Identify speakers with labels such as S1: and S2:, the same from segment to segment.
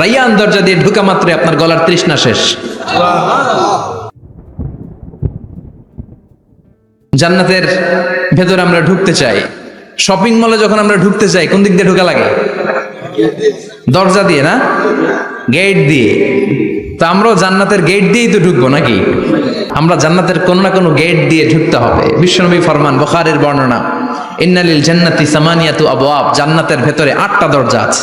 S1: রাইয়ান দরজা দিয়ে ঢুকা মাত্রই আপনার গলার তৃষ্ণা শেষ। জান্নাতের ভেতরে আমরা ঢুকতে চাই। শপিং মলে যখন আমরা ঢুকতে চাই, কোন দিক দিয়ে ঢোকা লাগে? দরজা দিয়ে না? গেট দিয়ে। তো আমরাও জান্নাতের গেট দিয়েই তো ঢুকবো নাকি? আমরা জান্নাতের কোনো না কোনো গেট দিয়ে ঢুকতে হবে। বিশ্বনবী ফরমান, বখারের বর্ণনা, ইন্নালিল জান্নাতি সামানিয়াতু আবওয়াব জান্নাতের ভেতরে আটটা দরজা আছে।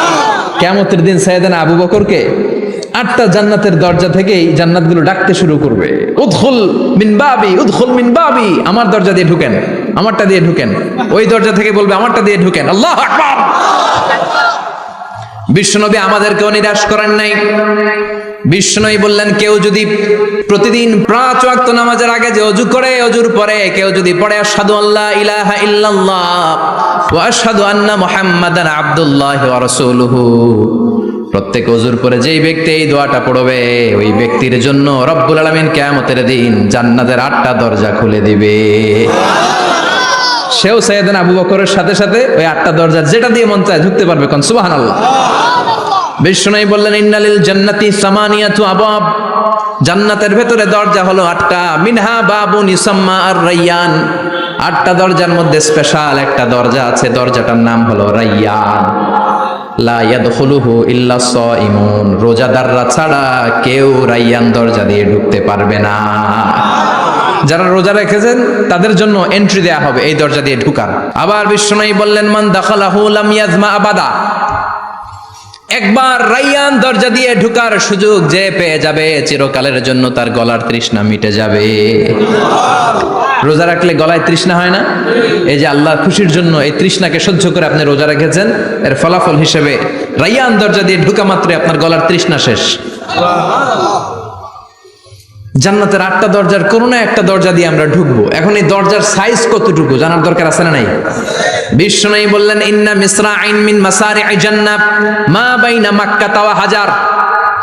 S1: কেমতের দিন সাইয়েদানা আবু বকরকে আটটা জান্নাতের দরজা থেকেই জান্নাতগুলো ডাকতে শুরু করবে। উদ্খুল মিন বাবি, উদ্খুল মিন বাবি। আমার দরজা দিয়ে ঢুকেন, আমারটা দিয়ে ঢুকেন। ওই দরজা থেকে বলবে, আমারটা দিয়ে ঢুকেন। আল্লাহ আকবার। বিশ্বনবী আমাদেরকেও নিরাশ করেন নাই। বিষ্ণুই বললেন, কেউ যদি প্রতিদিন পাঁচ ওয়াক্ত নামাজের আগে যে অজু করে, অজুর পরে কেউ যদি পড়ে, আশহাদু আল্লাহ ইলাহা ইল্লাল্লাহ ওয়া আশহাদু আন্না মুহাম্মাদান আবদুল্লাহ ওয়া রাসূলুহু। প্রত্যেক অজুর পরে যেই ব্যক্তি এই দোয়াটা পড়বে, ওই ব্যক্তির জন্য রব্বুল আলামিন কিয়ামতের দিন জান্নাতের আটটা দরজা খুলে দিবে। সেও সৈয়দান আবু বকরের সাথে সাথে ওই আটটা দরজা যেটা দিয়ে মন চায় ঢুকতে পারবে কোন? সুবহানাল্লাহ। বিষ্ণুই বললেন, ইন্নালিল জান্নাতি সামানিয়াতু আবাব জান্নাতের ভেতরে দরজা হলো আটটা। মিনহা বাবুন ইসাম্মা আর রাইয়ান। আটটা দরজার মধ্যে স্পেশাল একটা দরজা আছে। দরজাটার নাম হলো রাইয়ান। লা ইয়াদখুলুহু ইল্লা সাইমুন রোজাদাররা ছাড়া কেউ রাইয়ান দরজা দিয়ে ঢুকতে পারবে না। যারা রোজা রেখেছেন, তাদের জন্য এন্ট্রি দেয়া হবে এই দরজা দিয়ে ঢুকার। আবার বিষ্ণুই বললেন, মান দাখালাহু লাম ইয়াজমা আবাদা। একবার রাইয়ান দরজা দিয়ে ঢুকার সুযোগ যে পেয়ে যাবে, চিরকালের জন্য তার গলার তৃষ্ণা মিটে যাবে। রোজা রাখলে গলায় তৃষ্ণা হয় না? এই যে আল্লাহ খুশির জন্য এই তৃষ্ণাকে সহ্য করে আপনি রোজা রেখেছেন, এর ফলাফল হিসেবে রাইয়ান দরজা দিয়ে ঢুকা মাত্রে আপনার গলার তৃষ্ণা শেষ। জান্নাতের আটটা দরজার কোনো না একটা দরজা দিয়ে আমরা ঢুকবো। এখন এই দরজার সাইজ কতটুকু? জানার দরকার আছে না নাই? বিষ্ণু বললেন, ইন্না মিসরা আইন মিন মাসারি জান্নাত, মা বাইনা মাক্কা তাওয়া হাজার।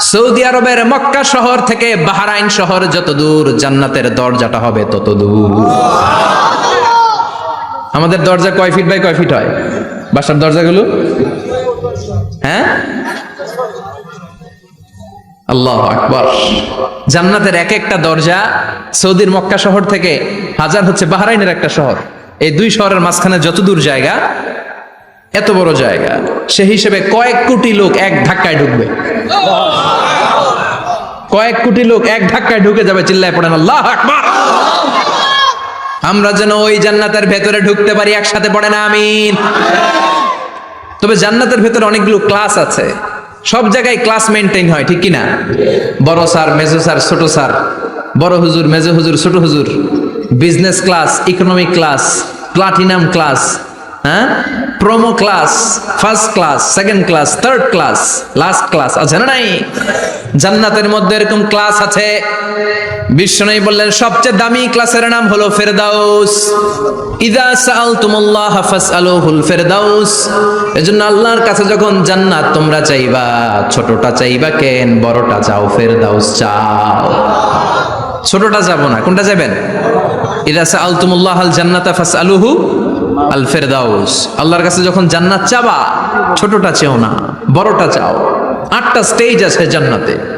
S1: সৌদি আরবের মক্কা শহর থেকে বাহরাইন শহর যত দূর জান্নাতের দরজাটা হবে তত দূর। আমাদের দরজা কয় ফিট বাই কয় ফিট হয়? বাসার দরজাগুলো? হ্যাঁ? আল্লাহ আকবর। জান্নাতের এক একটা দরজা সৌদির মক্কা শহর থেকে হাজার হচ্ছে বাহরাইনের একটা শহর। এই দুই শহরের মাঝখানে যত দূর জায়গা, এত বড় জায়গা, সে হিসেবে কয়েক কোটি লোক এক ধাক্কায় ঢুকবে। কয়েক কোটি লোক এক ধাক্কায় ঢুকে যাবে চিল্লায় পড়েন আল্লাহ আকবার। আমরা যেন ওই জান্নাতের ভেতরে ঢুকতে পারি, একসাথে পড়ে না, আমিন। তবে জান্নাতের ভেতরে অনেকগুলো ক্লাস আছে। সব জায়গায় ক্লাস মেনটেন হয়, ঠিক কিনা? বড় স্যার, মেজো স্যার, ছোট স্যার, বড় হুজুর, মেজো হুজুর, ছোট হুজুর business class economic class platinum class হ্যাঁ? Promo class first class second class third class last class আছে না নাই? জান্নাতের মধ্যে এরকম ক্লাস আছে? বিষ্ণুই বললেন, সবচেয়ে দামি ক্লাসের নাম হলো ফেরদাউস। ইদা সাআলতুমুল্লাহ ফাসআলুহুল ফেরদাউস। এজন্য আল্লাহর কাছে যখন জান্নাত তোমরা চাইবা, ছোটটা চাইবা কেন, বড়টা চাও, ফেরদাউস চাও। ছোটটা যাব না, কোনটা যাবেন? ইদা সাআলতুমুল্লাহ আল জান্নাতা ফাসআলুহু আল ফেরদাউস। আল্লাহর কাছে যখন জান্নাত চাবা, ছোটটা চেও না, বড়টা চাও। আটটা স্টেজ আছে জান্নাতে।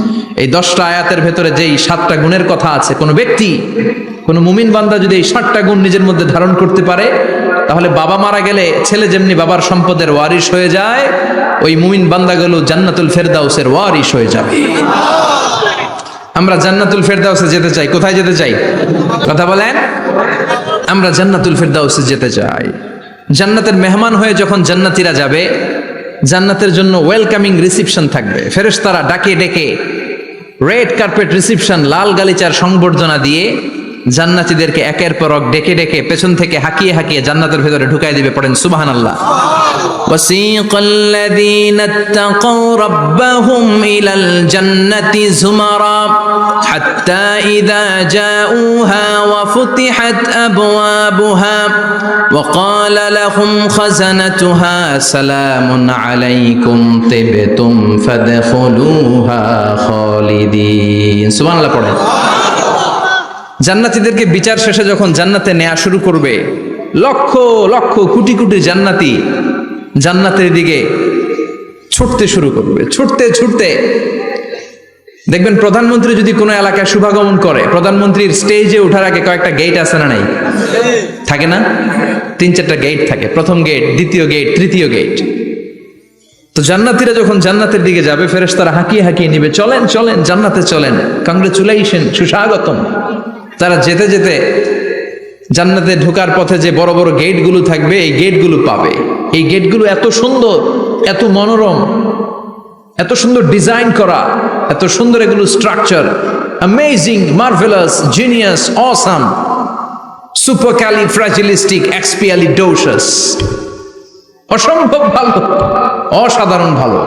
S1: এই দশটা আয়াতের ভেতরে যেই সাতটা গুণের কথা আছে, কোনো ব্যক্তি, কোনো মুমিন বান্দা যদি এই সাতটা গুণ নিজের মধ্যে ধারণ করতে পারে, তাহলে বাবা মারা গেলে ছেলে যেমনি বাবার সম্পদের ওয়ারিশ হয়ে যায়, ওই মুমিন বান্দাগুলো জান্নাতুল ফেরদাউসের ওয়ারিশ হয়ে যাবে। আমরা জান্নাতুল ফেরদাউসে যেতে চাই, কোথায় যেতে চাই? কথা বলেন? আমরা জান্নাতুল ফেরদাউসে যেতে চাই। জান্নাতের মেহমান হয়ে যখন জান্নাতীরা যাবে, জান্নাতের জন্য ওয়েলকামিং রিসিপশন থাকবে। ফেরেশতারা ডাকে ডেকে রেড কার্পেট রিসিপশন লাল গালিচার সংবর্ধনা দিয়ে জান্নাতীদেরকে একের পর এক ডেকে ডেকে পেছন থেকে হাকিয়ে হাকিয়ে জান্নাতের ভেতরে ঢুকাই দিবে পড়েন সুবহানাল্লাহ وسيق الذين اتقوا ربهم إلى الجنة زمرا حتى إذا جاءوها وفتحت أبوابها وقال لهم خزنتها سلام عليكم طبتم فادخلوها خالدين سبحان الله পড়েন জান্নাতীদেরকে বিচার শেষে যখন জান্নাতে নেওয়া শুরু করবে লক্ষ লক্ষ কোটি কোটি জান্নাতি জান্নাতের দিকে ছুটতে শুরু করবে ছুটতে ছুটতে দেখবেন প্রধানমন্ত্রী যদি কোনো এলাকায় শুভাগমন করে, প্রধানমন্ত্রীর স্টেজে ওঠার আগে কয়েকটা গেট আছে না নাই? থাকে না? তিন চারটা গেট থাকে। প্রথম গেট দ্বিতীয় গেট তৃতীয় গেট তো জান্নাতিরা যখন জান্নাতের দিকে যাবে ফেরেস তারা হাঁকিয়ে হাঁকিয়ে নিবে, চলেন চলেন, জান্নাতে চলেন। কংগ্রেচুলেশন সুস্বাগতম। তারা যেতে যেতে জান্নাতে ঢোকার পথে যে বড় বড় গেটগুলো থাকবে, এই গেটগুলো পাবে। এই গেটগুলো এত সুন্দর, এত মনোরম। এত সুন্দর ডিজাইন করা, এত সুন্দর এগুলো structure amazing marvellous genius awesome supercalifragilisticexpialidocious অসম্ভব ভালো, অসাধারণ ভালো।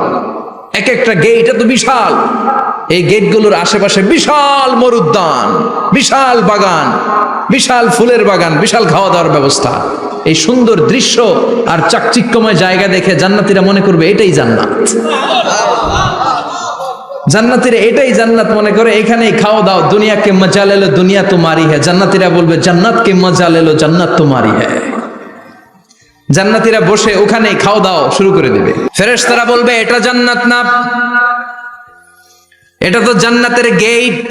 S1: এক একটা গেট এত বিশাল। এই গেটগুলোর আশেপাশে বিশাল মরুদ্যান, বিশাল বাগান, বিশাল ফুলের বাগান, বিশাল খাওয়া দাওয়ার ব্যবস্থা। এই সুন্দর দৃশ্য আর চাকচিক্যময় জায়গা দেখে জান্নাতিরা মনে করবে এটাই জান্নাত। জান্নাতিরা এটাই জান্নাত মনে করে, এখানেই খাওয়া দাও, দুনিয়াকে মজা লেলো দুনিয়া তোমারি হ্যাঁ জান্নাতিরা বলবে, জান্নাতকে মজা লেলো জান্নাত তোমারি হ্যাঁ জান্নাতিরা বসে ওখানেই খাওয়া দাও শুরু করে দেবে। ফেরেশতারা বলবে, এটা জান্নাত না। এটা তো জান্নাতের গেট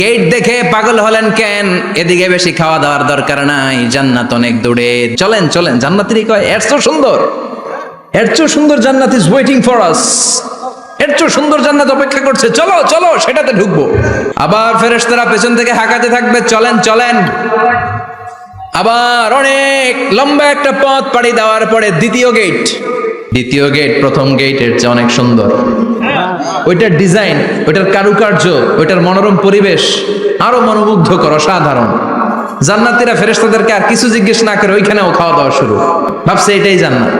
S1: গেট দেখে পাগল হলেন কেন? এদিকে বেশি খাওয়া দাওয়ার দরকার নাই, জান্নাত অনেক দূরে। চলেন চলেন, জান্নাতেরই কয়, এর তো সুন্দর। এর চেয়েও সুন্দর জান্নাত ইজ ওয়েটিং ফর আস এর চেয়েও সুন্দর জান্নাত অপেক্ষা করছে। চলো চলো, সেটাতে ঢুকবো। আবার ফেরেশতারা পেছন থেকে হাঁকাতে থাকবে। চলেন চলেন। আবার অনেক লম্বা একটা পথ পাড়ি দেওয়ার পরে দ্বিতীয় গেট দ্বিতীয় গেট প্রথম গেটের চেয়ে অনেক সুন্দর। ওইটার ডিজাইন, ওইটার কারুকার্য, ওইটার মনোরম পরিবেশ আরও মনোমুগ্ধকর, অসাধারণ। জান্নাতিরা ফেরেশতাদেরকে আর কিছু জিজ্ঞেস না করে ওইখানেও খাওয়া দাওয়া শুরু। ভাবছে এটাই জান্নাত।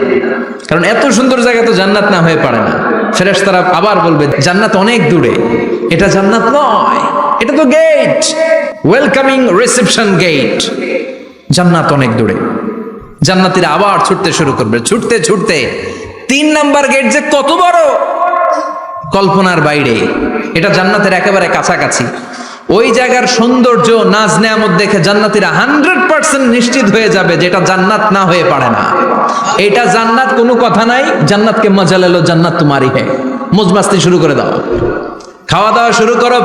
S1: কারণ এত সুন্দর জায়গা তো জান্নাত না হয়ে পারে না। ফেরেশতারা আবার বলবে, জান্নাত অনেক দূরে। এটা জান্নাত নয়। এটা তো গেট ওয়েলকামিং রিসেপশন গেট জান্নাত অনেক দূরে। জান্নাতিরা আবার ছুটতে শুরু করবে। ছুটতে ছুটতে তিন নাম্বার গেট যে কত বড়! কল্পনার বাইরে। এটা জান্নাতের একেবারে কাছাকাছি। ওই জায়গার সৌন্দর্য, নাজ নেয়ামত দেখে জান্নাতিরা হান্ড্রেড পার্সেন্ট নিশ্চিত হয়ে যাবে যে এটা জান্নাত না হয়ে পারে না। এটা জান্নাত কোনো কথা নাই, জান্নাতকে মজা লেলো জান্নাত তোমারই হে। মজমাস্তি শুরু করে দাও। খাওয়া দাওয়া শুরু করো,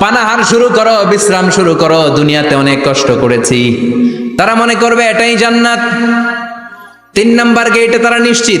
S1: পানাহার শুরু করো, বিশ্রাম শুরু করো। দুনিয়াতে অনেক কষ্ট করেছি। তারা মনে করবে এটাই জান্নাত। তিন নাম্বার গেটে তারা নিশ্চিত।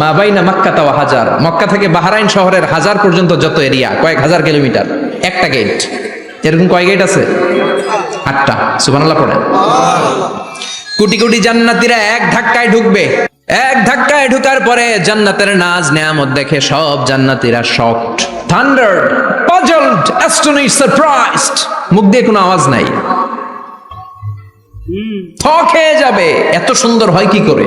S1: মা বাইনা মক্কা তাও হাজার। মক্কা থেকে বাহারাইন শহরের হাজার পর্যন্ত যত এরিয়া, কয়েক হাজার কিলোমিটার। একটা গেট এরকম কয় গেট আছে? আটটা। সুবহানাল্লাহ পড়েন। কোটি কোটি জান্নাতিরা এক ধাক্কায় ঢুকবে। এক ধাক্কায় ঢুকার পরে জান্নাতের নাজ নেয়ামত দেখে সব জান্নাতীরা shocked thunder puzzled astonish surprised মুখ দিয়ে কোনো আওয়াজ নাই। থ খেয়ে যাবে। এত সুন্দর হয় কি করে?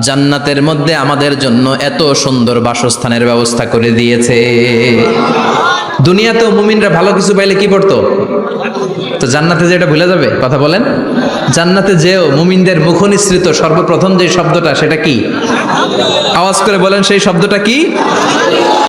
S1: জান্নাতের মধ্যে আমাদের জন্য এত সুন্দর বাসস্থানের ব্যবস্থা করে দিয়েছে। দুনিয়াতেও মুমিনরা ভালো কিছু পাইলে কি করতো তো জান্নাতে যেটা ভুলে যাবে, কথা বলেন। জান্নাতে যেও মুমিনদের মুখনিসৃত সর্বপ্রথম যে শব্দটা, সেটা কি? আওয়াজ করে বলেন সেই শব্দটা কি?